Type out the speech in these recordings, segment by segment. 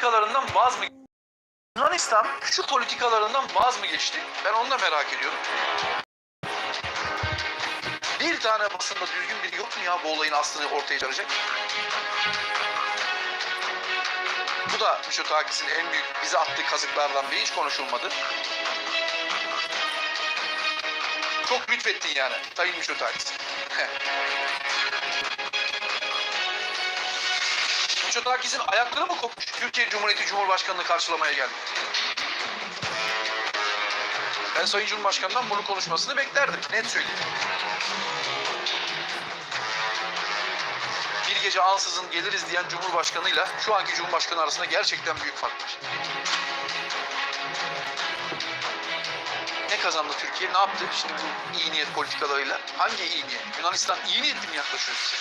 politikalarından vaz mı Yunanistan şu politikalarından vaz mı geçti? Ben onu da merak ediyorum. Bir tane basında düzgün biri yok mu ya bu olayın aslını ortaya çıkaracak? Bu da Mitsotakis'in en büyük bize attığı kazıklardan biri hiç konuşulmadı. Çok lütfettin yani Sayın Mitsotakis. Mitsotakis'in ayakları mı kopmuş? Türkiye Cumhuriyeti Cumhurbaşkanı'nı karşılamaya geldi. Ben Sayın Cumhurbaşkanı'ndan bunu konuşmasını beklerdim. Net söyleyeyim. Bir gece ansızın geliriz diyen Cumhurbaşkanı'yla şu anki Cumhurbaşkanı arasında gerçekten büyük fark var. Ne kazandı Türkiye? Ne yaptı şimdi bu iyi niyet politikalarıyla? Hangi iyi niyet? Yunanistan iyi niyetli mi yaklaşıyor size?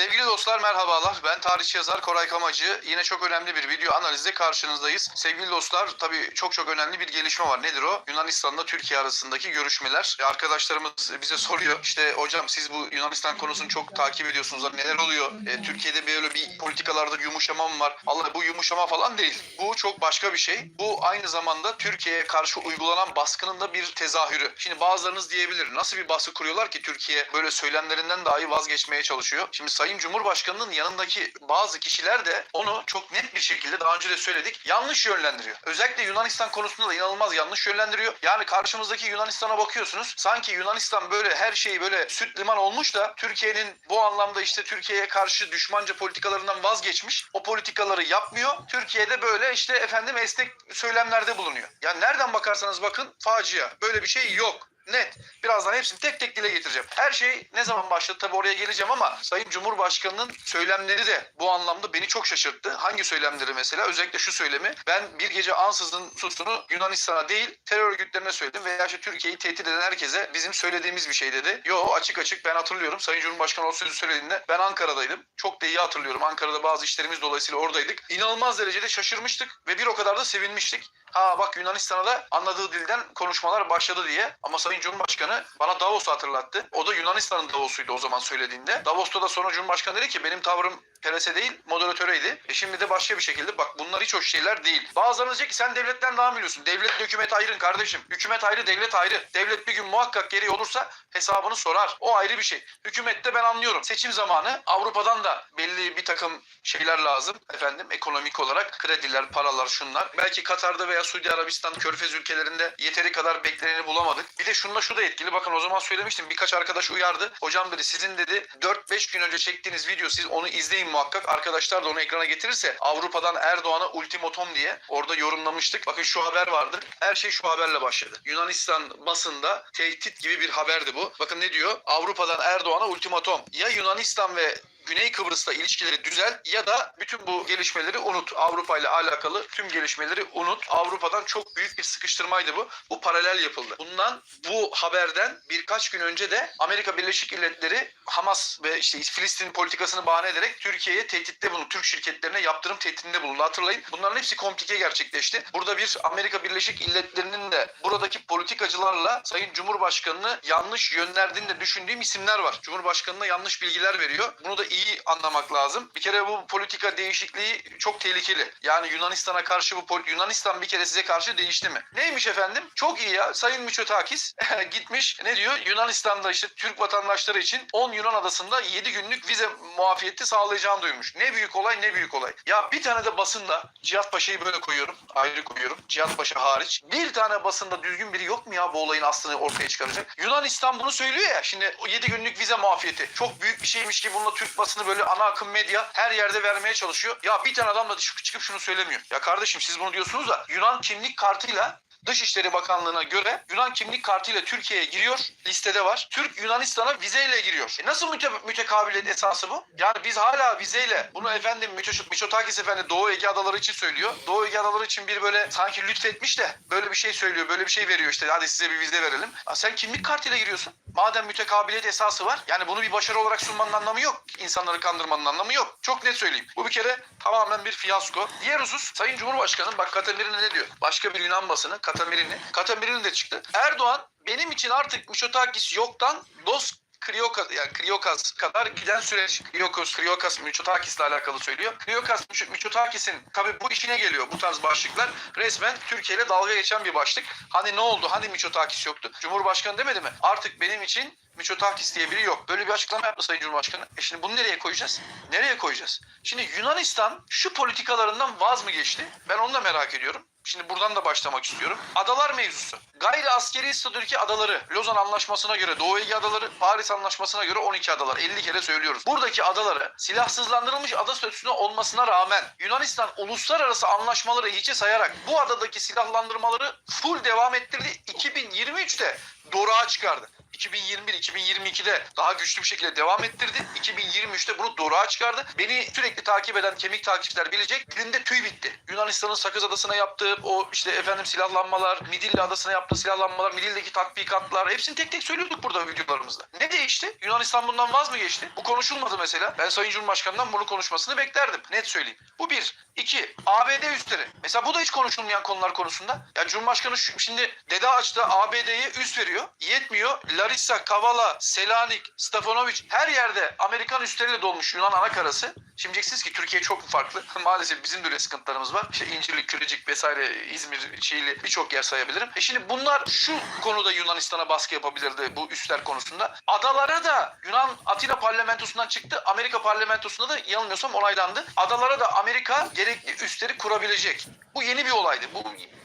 Sevgili dostlar merhabalar. Ben tarihçi yazar Koray Kamacı. Yine çok önemli bir video analizde karşınızdayız. Sevgili dostlar tabii çok çok önemli bir gelişme var. Nedir o? Yunanistan'la Türkiye arasındaki görüşmeler. E, Arkadaşlarımız bize soruyor. İşte hocam siz bu Yunanistan konusunu çok takip ediyorsunuz. Neler oluyor? E, Türkiye'de böyle bir politikalarda yumuşama mı var? Allah bu yumuşama falan değil. Bu çok başka bir şey. Bu aynı zamanda Türkiye'ye karşı uygulanan baskının da bir tezahürü. Şimdi bazılarınız diyebilir. Nasıl bir baskı kuruyorlar ki Türkiye böyle söylemlerinden dahi vazgeçmeye çalışıyor? Şimdi Sayın Cumhurbaşkanı'nın yanındaki bazı kişiler de onu çok net bir şekilde daha önce de söyledik yanlış yönlendiriyor. Özellikle Yunanistan konusunda da inanılmaz yanlış yönlendiriyor. Yani karşımızdaki Yunanistan'a bakıyorsunuz. Sanki Yunanistan böyle her şeyi böyle süt liman olmuş da Türkiye'nin bu anlamda işte Türkiye'ye karşı düşmanca politikalarından vazgeçmiş. O politikaları yapmıyor. Türkiye'de böyle işte efendim esnek söylemlerde bulunuyor. Yani nereden bakarsanız bakın facia. Böyle bir şey yok net. Birazdan hepsini tek tek dile getireceğim. Her şey ne zaman başladı tabii oraya geleceğim ama Sayın Cumhurbaşkanı'nın söylemleri de bu anlamda beni çok şaşırttı. Hangi söylemleri mesela? Özellikle şu söylemi. Ben bir gece ansızın susunu Yunanistan'a değil terör örgütlerine söyledim veya işte Türkiye'yi tehdit eden herkese bizim söylediğimiz bir şey dedi. Yo açık açık ben hatırlıyorum. Sayın Cumhurbaşkanı o sözü söylediğinde ben Ankara'daydım. Çok da iyi hatırlıyorum. Ankara'da bazı işlerimiz dolayısıyla oradaydık. İnanılmaz derecede şaşırmıştık ve bir o kadar da sevinmiştik. Ha bak Yunanistan'a da anladığı dilden konuşmalar başladı diye. Ama Sayın Cumhurbaşkanı bana Davos'u hatırlattı. O da Yunanistan'ın Davos'uydu o zaman söylediğinde. Davos'ta da sonra Cumhurbaşkanı dedi ki benim tavrım Perese değil moderatöreydi. E şimdi de başka bir şekilde bak bunlar hiç hoş şeyler değil. Bazılarınız diyecek ki sen devletten daha mı biliyorsun? Devlet hükümet ayrın kardeşim. Hükümet ayrı devlet ayrı. Devlet bir gün muhakkak gereği olursa hesabını sorar. O ayrı bir şey. Hükümette ben anlıyorum. Seçim zamanı Avrupa'dan da belli bir takım şeyler lazım. Efendim ekonomik olarak krediler, paralar şunlar. Belki Katar'da veya Suudi Arabistan, Körfez ülkelerinde yeteri kadar bekleneni bulamadık. Bir de şunla şu da etkili. Bakın o zaman söylemiştim. Birkaç arkadaş uyardı. Hocam dedi sizin dedi 4-5 gün önce çektiğiniz video siz onu izleyin muhakkak. Arkadaşlar da onu ekrana getirirse Avrupa'dan Erdoğan'a ultimatom diye orada yorumlamıştık. Bakın şu haber vardı. Her şey şu haberle başladı. Yunanistan basında tehdit gibi bir haberdi bu. Bakın ne diyor? Avrupa'dan Erdoğan'a ultimatom. Ya Yunanistan ve Güney Kıbrıs'ta ilişkileri düzel ya da bütün bu gelişmeleri unut. Avrupa ile alakalı tüm gelişmeleri unut. Avrupa'dan çok büyük bir sıkıştırmaydı bu. Bu paralel yapıldı. Bundan bu haberden birkaç gün önce de Amerika Birleşik Devletleri Hamas ve işte Filistin politikasını bahane ederek Türkiye'ye tehditte bulundu. Türk şirketlerine yaptırım tehditinde bulundu. Hatırlayın. Bunların hepsi komplike gerçekleşti. Burada bir Amerika Birleşik Devletleri'nin de buradaki politikacılarla Sayın Cumhurbaşkanı'nı yanlış yönlendirdiğini de düşündüğüm isimler var. Cumhurbaşkanı'na yanlış bilgiler veriyor. Bunu da iyi anlamak lazım. Bir kere bu politika değişikliği çok tehlikeli. Yani Yunanistan'a karşı bu Yunanistan bir kere size karşı değişti mi? Neymiş efendim? Çok iyi ya. Sayın Mitsotakis gitmiş ne diyor? Yunanistan'da işte Türk vatandaşları için 10 Yunan adasında 7 günlük vize muafiyeti sağlayacağını duymuş. Ne büyük olay ne büyük olay. Ya bir tane de basında Cihat Paşa'yı böyle koyuyorum. Ayrı koyuyorum. Cihat Paşa hariç. Bir tane basında düzgün biri yok mu ya bu olayın aslını ortaya çıkaracak? Yunanistan bunu söylüyor ya. Şimdi o 7 günlük vize muafiyeti. Çok büyük bir şeymiş ki bununla Türk basını böyle ana akım medya her yerde vermeye çalışıyor. Ya bir tane adam da çıkıp şunu söylemiyor. Ya kardeşim siz bunu diyorsunuz da Yunan kimlik kartıyla Dışişleri Bakanlığı'na göre Yunan kimlik kartıyla Türkiye'ye giriyor. Listede var. Türk Yunanistan'a vizeyle giriyor. E nasıl müte mütekabiliyet esası bu? Yani biz hala vizeyle bunu efendim Miço- Miçotakis efendi Doğu Ege Adaları için söylüyor. Doğu Ege Adaları için bir böyle sanki lütfetmiş de böyle bir şey söylüyor. Böyle bir şey veriyor işte hadi size bir vize verelim. Ya sen kimlik kartıyla giriyorsun. Madem mütekabiliyet esası var yani bunu bir başarı olarak sunmanın anlamı yok. İnsanları kandırmanın anlamı yok. Çok net söyleyeyim. Bu bir kere tamamen bir fiyasko. Diğer husus Sayın Cumhurbaşkanı bak Katamirini ne diyor? Başka bir Yunan basını Katamirini. Katamirini de çıktı. Erdoğan benim için artık Mitsotakis yoktan dost Kriyokaz, yani Kriyokaz kadar giden süreç. Kriyokos, Kriyokas Mitsotakis'le alakalı söylüyor. Kriyokas Mitsotakis'in tabii bu işine geliyor bu tarz başlıklar. Resmen Türkiye ile dalga geçen bir başlık. Hani ne oldu? Hani Mitsotakis yoktu? Cumhurbaşkanı demedi mi? Artık benim için Mitsotakis diye biri yok. Böyle bir açıklama yaptı Sayın Cumhurbaşkanı. E şimdi bunu nereye koyacağız? Nereye koyacağız? Şimdi Yunanistan şu politikalarından vaz mı geçti? Ben onu da merak ediyorum. Şimdi buradan da başlamak istiyorum. Adalar mevzusu. Gayri askeri statüdeki adaları Lozan Anlaşması'na göre Doğu Ege adaları, Paris Anlaşması'na göre 12 adalar. 50 kere söylüyoruz. Buradaki adaları silahsızlandırılmış ada statüsüne olmasına rağmen Yunanistan uluslararası anlaşmaları hiçe sayarak bu adadaki silahlandırmaları full devam ettirdi. 2023'te doruğa çıkardı. 2021-2022'de daha güçlü bir şekilde devam ettirdi. 2023'te bunu doruğa çıkardı. Beni sürekli takip eden kemik takipçiler bilecek. Dilinde tüy bitti. Yunanistan'ın Sakız Adası'na yaptığı o işte efendim silahlanmalar, Midilli Adası'na yaptığı silahlanmalar, Midilli'deki tatbikatlar hepsini tek tek söylüyorduk burada videolarımızda. Ne değişti? Yunanistan bundan vaz mı geçti? Bu konuşulmadı mesela. Ben Sayın Cumhurbaşkanı'ndan bunu konuşmasını beklerdim. Net söyleyeyim. Bu bir. İki. ABD üstleri. Mesela bu da hiç konuşulmayan konular konusunda. Ya Cumhurbaşkanı şimdi Dede Ağaç'ta ABD'ye üst veriyor. Yetmiyor. Larissa, Kavala, Selanik, Stefanovic her yerde Amerikan üstleriyle dolmuş Yunan ana karası. Şimdi diyeceksiniz ki Türkiye çok mu farklı? Maalesef bizim de öyle sıkıntılarımız var. İşte İncirlik, Kürecik vesaire İzmir, Çiğli birçok yer sayabilirim. E şimdi bunlar şu konuda Yunanistan'a baskı yapabilirdi bu üsler konusunda. Adalara da Yunan Atina parlamentosundan çıktı. Amerika parlamentosunda da yanılmıyorsam onaylandı. Adalara da Amerika gerekli üsleri kurabilecek. Bu yeni bir olaydı. Bu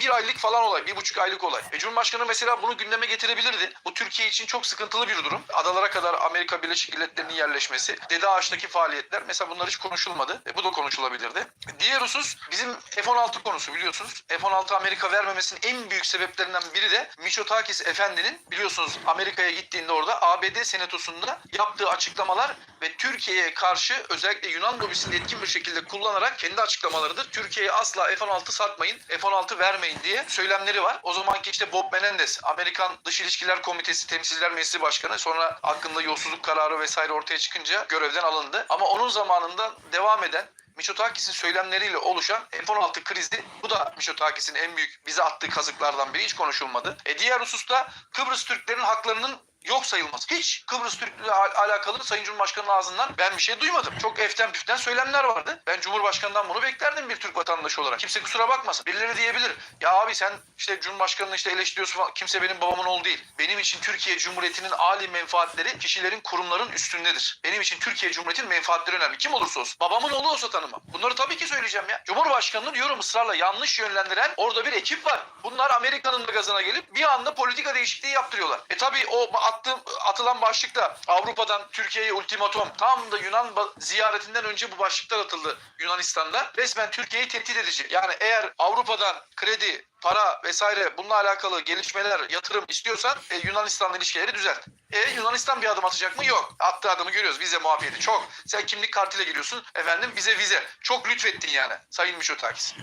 bir aylık falan olay, bir buçuk aylık olay. E Cumhurbaşkanı mesela bunu gündeme getirebilirdi. Bu Türkiye için çok sıkıntılı bir durum. Adalara kadar Amerika Birleşik Devletleri'nin yerleşmesi, Dede Ağaç'taki faaliyetler mesela bunlar hiç konuşulmadı. E bu da konuşulabilirdi. Diğer husus bizim F-16 konusu biliyorsunuz. F-16 Amerika vermemesinin en büyük sebeplerinden biri de Mitsotakis Efendi'nin biliyorsunuz Amerika'ya gittiğinde orada ABD senatosunda yaptığı açıklamalar ve Türkiye'ye karşı özellikle Yunan lobisini etkin bir şekilde kullanarak kendi açıklamalarıdır. Türkiye'ye asla F-16 satmayın, F-16 vermeyin diye söylemleri var. O zamanki işte Bob Menendez, Amerikan Dış İlişkiler Komitesi Temsilciler Meclisi Başkanı sonra hakkında yolsuzluk kararı vesaire ortaya çıkınca görevden alındı. Ama onun zamanında devam eden Mitsotakis'in söylemleriyle oluşan F-16 krizi bu da Mitsotakis'in en büyük bize attığı kazıklardan biri hiç konuşulmadı. E diğer hususta Kıbrıs Türklerin haklarının yok sayılması. Hiç Kıbrıs Türklüğü al- alakalı Sayın Cumhurbaşkanı'nın ağzından ben bir şey duymadım. Çok eften püften söylemler vardı. Ben Cumhurbaşkanı'ndan bunu beklerdim bir Türk vatandaşı olarak. Kimse kusura bakmasın. Birileri diyebilir. Ya abi sen işte Cumhurbaşkanı'nı işte eleştiriyorsun falan. Kimse benim babamın oğlu değil. Benim için Türkiye Cumhuriyeti'nin âli menfaatleri kişilerin, kurumların üstündedir. Benim için Türkiye Cumhuriyeti'nin menfaatleri önemli. Kim olursa olsun. Babamın oğlu olsa tanımam. Bunları tabii ki söyleyeceğim ya. Cumhurbaşkanı'nı diyorum ısrarla yanlış yönlendiren orada bir ekip var. Bunlar Amerika'nın da gazına gelip bir anda politika değişikliği yaptırıyorlar. E tabii o attığım, atılan başlıkta Avrupa'dan Türkiye'ye ultimatum tam da Yunan ziyaretinden önce bu başlıklar atıldı Yunanistan'da. Resmen Türkiye'yi tehdit edici. Yani eğer Avrupa'dan kredi, para vesaire bununla alakalı gelişmeler, yatırım istiyorsan e, Yunanistan'la ilişkileri düzelt. E Yunanistan bir adım atacak mı? Yok. Attığı adımı görüyoruz. Vize muafiyeti çok. Sen kimlik kartıyla geliyorsun. Efendim bize vize. Çok lütfettin yani. Sayın Mitsotakis.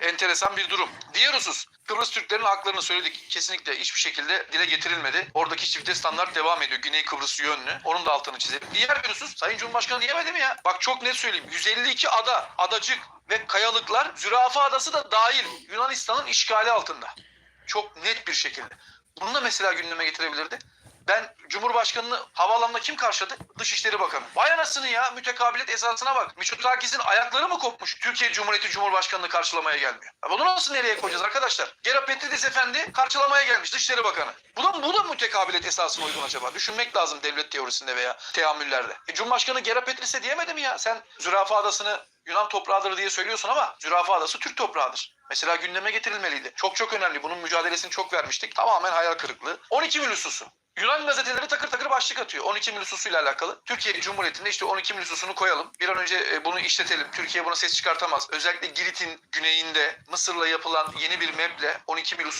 Enteresan bir durum. Diğer husus. Kıbrıs Türklerin haklarını söyledik. Kesinlikle hiçbir şekilde dile getirilmedi. Oradaki çifte standart devam ediyor. Güney Kıbrıs yönlü. Onun da altını çizelim. Diğer bir husus. Sayın Cumhurbaşkanı diyemedi mi ya? Bak çok net söyleyeyim. 152 ada, adacık ve kayalıklar Zürafa Adası da dahil Yunanistan'ın işgali altında. Çok net bir şekilde. Bunu da mesela gündeme getirebilirdi. Ben Cumhurbaşkanı'nı havaalanında kim karşıladı? Dışişleri Bakanı. Vay anasını ya mütekabiliyet esasına bak. Mitsotakis'in ayakları mı kopmuş? Türkiye Cumhuriyeti Cumhurbaşkanı'nı karşılamaya gelmiyor. Ya bunu nasıl nereye koyacağız arkadaşlar? Gerapetridis Efendi karşılamaya gelmiş Dışişleri Bakanı. Bu da, bu da mütekabiliyet esasına uygun acaba? Düşünmek lazım devlet teorisinde veya teamüllerde. E, Cumhurbaşkanı Gerapetridis'e diyemedi mi ya? Sen Zürafa Adası'nı Yunan toprağıdır diye söylüyorsun ama Zürafa Adası Türk toprağıdır. Mesela gündeme getirilmeliydi. Çok çok önemli. Bunun mücadelesini çok vermiştik. Tamamen hayal kırıklığı. 12 Mil hususu. Yunan gazeteleri takır takır başlık atıyor. 12 Mil hususuyla alakalı. Türkiye Cumhuriyeti'nde işte 12 Mil koyalım. Bir an önce e, bunu işletelim. Türkiye buna ses çıkartamaz. Özellikle Girit'in güneyinde Mısır'la yapılan yeni bir meple 12 Mil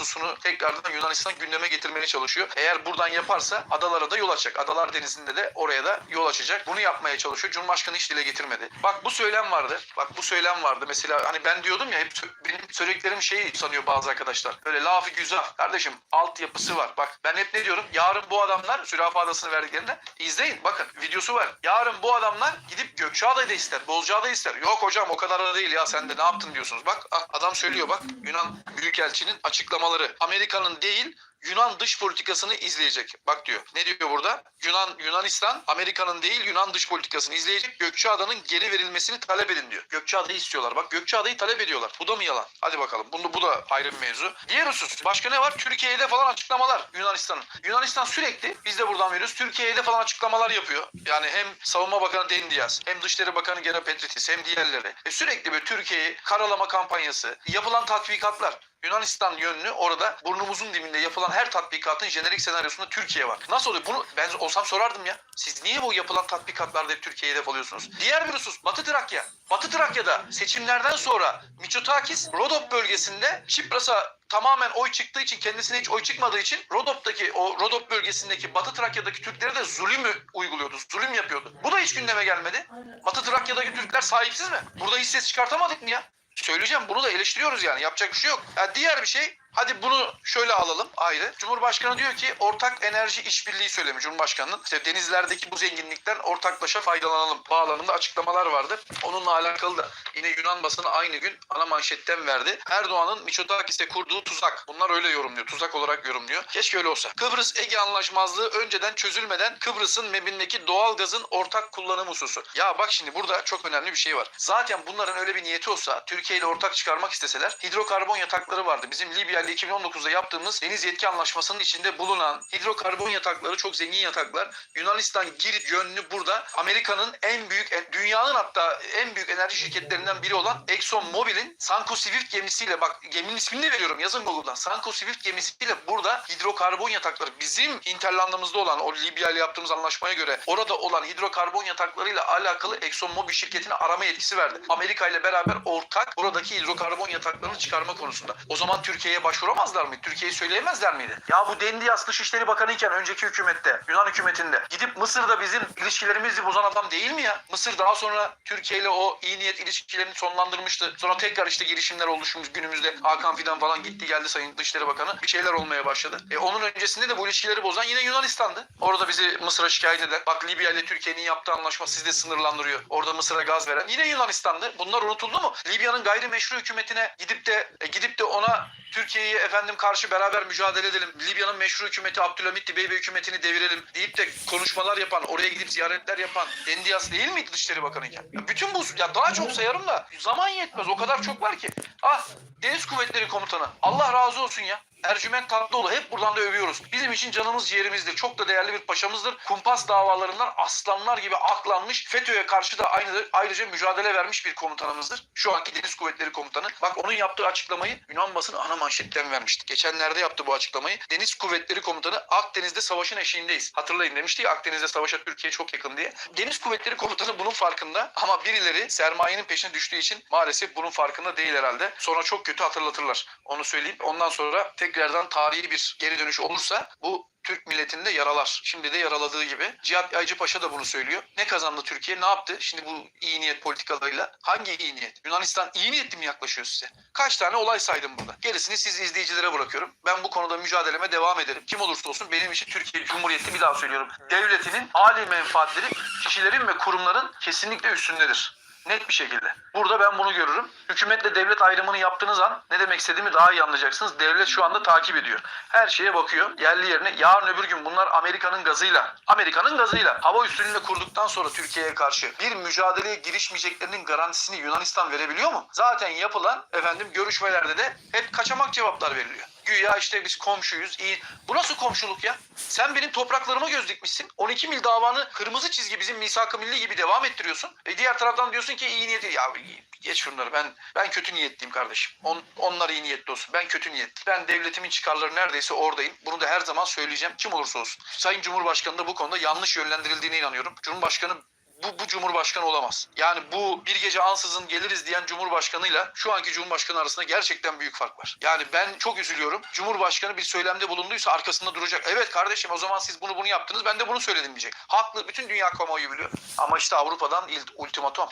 tekrardan Yunanistan gündeme getirmeye çalışıyor. Eğer buradan yaparsa adalara da yol açacak. Adalar Denizi'nde de oraya da yol açacak. Bunu yapmaya çalışıyor. Cumhurbaşkanı hiç dile getirmedi. Bak bu söylem vardı. Bak bu söylem vardı. Mesela hani ben diyordum ya hep benim söylediklerim şey sanıyor bazı arkadaşlar. Böyle lafı güzel. Kardeşim altyapısı var. Bak ben hep ne diyorum? Yarın bu adamlar Zürafa Adası'nı verdiklerinde izleyin. Bakın videosu var. Yarın bu adamlar gidip Gökçeada'yı da ister. Bozcaada'yı ister. Yok hocam o kadar da değil ya sen de ne yaptın diyorsunuz. Bak ah, adam söylüyor bak. Yunan Büyükelçinin açıklamaları. Amerika'nın değil Yunan dış politikasını izleyecek. Bak diyor. Ne diyor burada? Yunan Yunanistan Amerika'nın değil Yunan dış politikasını izleyecek. Gökçeada'nın geri verilmesini talep edin diyor. Gökçeada'yı istiyorlar. Bak Gökçeada'yı talep ediyorlar. Bu da mı yalan? Hadi bakalım. Bunu, bu da ayrı bir mevzu. Diğer husus. Başka ne var? Türkiye'de falan açıklamalar Yunanistan'ın. Yunanistan sürekli biz de buradan veriyoruz. Türkiye'de falan açıklamalar yapıyor. Yani hem Savunma Bakanı Dendias hem Dışişleri Bakanı Gera Petritis hem diğerleri. E sürekli böyle Türkiye'yi karalama kampanyası, yapılan tatbikatlar. Yunanistan yönlü orada burnumuzun dibinde yapılan her tatbikatın jenerik senaryosunda Türkiye var. Nasıl oluyor? Bunu ben olsam sorardım ya. Siz niye bu yapılan tatbikatlarda hep Türkiye'ye hedef alıyorsunuz? Diğer bir husus Batı Trakya. Batı Trakya'da seçimlerden sonra Mitsotakis Rodop bölgesinde Çipras'a tamamen oy çıktığı için kendisine hiç oy çıkmadığı için Rodop'taki o Rodop bölgesindeki Batı Trakya'daki Türklere de zulüm uyguluyordu. Zulüm yapıyordu. Bu da hiç gündeme gelmedi. Batı Trakya'daki Türkler sahipsiz mi? Burada hiç ses çıkartamadık mı ya? Söyleyeceğim bunu da eleştiriyoruz yani yapacak bir şey yok. Ya diğer bir şey hadi bunu şöyle alalım ayrı. Cumhurbaşkanı diyor ki ortak enerji işbirliği söylemi Cumhurbaşkanı'nın. İşte denizlerdeki bu zenginlikten ortaklaşa faydalanalım bağlamında açıklamalar vardı. Onunla alakalı da yine Yunan basını aynı gün ana manşetten verdi. Erdoğan'ın Mitsotakis'e kurduğu tuzak. Bunlar öyle yorumluyor. Tuzak olarak yorumluyor. Keşke öyle olsa. Kıbrıs Ege Anlaşmazlığı önceden çözülmeden Kıbrıs'ın mebindeki doğal gazın ortak kullanım hususu. Ya bak şimdi burada çok önemli bir şey var. Zaten bunların öyle bir niyeti olsa Türkiye ile ortak çıkarmak isteseler hidrokarbon yatakları vardı. Bizim Libya ile 2019'da yaptığımız deniz yetki anlaşmasının içinde bulunan hidrokarbon yatakları çok zengin yataklar. Yunanistan Girit yönlü burada Amerika'nın en büyük dünyanın hatta en büyük enerji şirketlerinden biri olan Exxon Mobil'in Sanko Swift gemisiyle bak geminin ismini de veriyorum yazın Google'dan. Sanko Swift gemisiyle burada hidrokarbon yatakları bizim hinterlandımızda olan o Libya ile yaptığımız anlaşmaya göre orada olan hidrokarbon yataklarıyla alakalı Exxon Mobil şirketine arama yetkisi verdi. Amerika ile beraber ortak buradaki hidrokarbon yataklarını çıkarma konusunda. O zaman Türkiye'ye başvuramazlar mıydı? Türkiye'yi söyleyemezler miydi? Ya bu Dendias Dışişleri Bakanı iken önceki hükümette, Yunan hükümetinde gidip Mısır'da bizim ilişkilerimizi bozan adam değil mi ya? Mısır daha sonra Türkiye ile o iyi niyet ilişkilerini sonlandırmıştı. Sonra tekrar işte girişimler oldu şu günümüzde. Hakan Fidan falan gitti geldi Sayın Dışişleri Bakanı. Bir şeyler olmaya başladı. E onun öncesinde de bu ilişkileri bozan yine Yunanistan'dı. Orada bizi Mısır'a şikayet eden. Bak Libya ile Türkiye'nin yaptığı anlaşma sizde sınırlandırıyor. Orada Mısır'a gaz veren. Yine Yunanistan'dı. Bunlar unutuldu mu? Libya'nın gayrimeşru hükümetine gidip de e, gidip de ona Türkiye'yi efendim karşı beraber mücadele edelim. Libya'nın meşru hükümeti Abdülhamit Dibeybe hükümetini devirelim deyip de konuşmalar yapan, oraya gidip ziyaretler yapan Dendias değil miydi Dışişleri Bakanı iken? Ya bütün bu ya daha çok sayarım da zaman yetmez. O kadar çok var ki. Ah Deniz Kuvvetleri Komutanı. Allah razı olsun ya. Ercüment Tatlıoğlu hep buradan da övüyoruz. Bizim için canımız ciğerimizdir. Çok da değerli bir paşamızdır. Kumpas davalarından aslanlar gibi aklanmış. FETÖ'ye karşı da aynı, ayrıca mücadele vermiş bir komutanımızdır. Şu anki Deniz Kuvvetleri Komutanı. Bak onun yaptığı açıklamayı Yunan basını ana manşetten vermişti. Geçenlerde yaptı bu açıklamayı. Deniz Kuvvetleri Komutanı Akdeniz'de savaşın eşiğindeyiz. Hatırlayın demişti ya Akdeniz'de savaşa Türkiye çok yakın diye. Deniz Kuvvetleri Komutanı bunun farkında ama birileri sermayenin peşine düştüğü için maalesef bunun farkında değil herhalde. Sonra çok kötü hatırlatırlar. Onu söyleyeyim. Ondan sonra tekrardan tarihi bir geri dönüş olursa bu Türk milletinde yaralar. Şimdi de yaraladığı gibi. Cihat Yaycı Paşa da bunu söylüyor. Ne kazandı Türkiye? Ne yaptı? Şimdi bu iyi niyet politikalarıyla. Hangi iyi niyet? Yunanistan iyi niyetli mi yaklaşıyor size? Kaç tane olay saydım burada. Gerisini siz izleyicilere bırakıyorum. Ben bu konuda mücadeleme devam ederim. Kim olursa olsun benim için Türkiye Cumhuriyeti bir daha söylüyorum. Devletinin âli menfaatleri kişilerin ve kurumların kesinlikle üstündedir. Net bir şekilde. Burada ben bunu görürüm. Hükümetle devlet ayrımını yaptığınız an ne demek istediğimi daha iyi anlayacaksınız. Devlet şu anda takip ediyor. Her şeye bakıyor. Yerli yerine. Yarın öbür gün bunlar Amerika'nın gazıyla, Amerika'nın gazıyla hava üstünlüğünü kurduktan sonra Türkiye'ye karşı bir mücadeleye girişmeyeceklerinin garantisini Yunanistan verebiliyor mu? Zaten yapılan efendim görüşmelerde de hep kaçamak cevaplar veriliyor. Güya işte biz komşuyuz. iyi. Bu nasıl komşuluk ya? Sen benim topraklarıma göz dikmişsin. 12 mil davanı kırmızı çizgi bizim misak-ı milli gibi devam ettiriyorsun. E diğer taraftan diyorsun ki iyi niyetli. Ya geç şunları ben ben kötü niyetliyim kardeşim. On, onlar iyi niyetli olsun. Ben kötü niyetli. Ben devletimin çıkarları neredeyse oradayım. Bunu da her zaman söyleyeceğim. Kim olursa olsun. Sayın Cumhurbaşkanı da bu konuda yanlış yönlendirildiğine inanıyorum. Cumhurbaşkanı bu, bu cumhurbaşkanı olamaz. Yani bu bir gece ansızın geliriz diyen cumhurbaşkanıyla şu anki cumhurbaşkanı arasında gerçekten büyük fark var. Yani ben çok üzülüyorum. Cumhurbaşkanı bir söylemde bulunduysa arkasında duracak. Evet kardeşim o zaman siz bunu bunu yaptınız ben de bunu söyledim diyecek. Haklı bütün dünya kamuoyu biliyor. Ama işte Avrupa'dan ultimatom.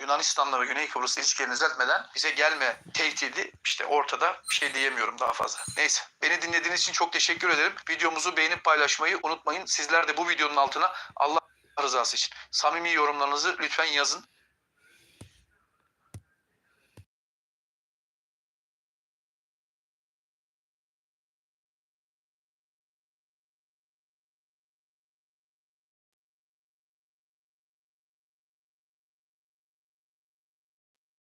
Yunanistan'la ve Güney Kıbrıs ilişkilerini düzeltmeden bize gelme tehdidi işte ortada bir şey diyemiyorum daha fazla. Neyse beni dinlediğiniz için çok teşekkür ederim. Videomuzu beğenip paylaşmayı unutmayın. Sizler de bu videonun altına Allah rızası için samimi yorumlarınızı lütfen yazın.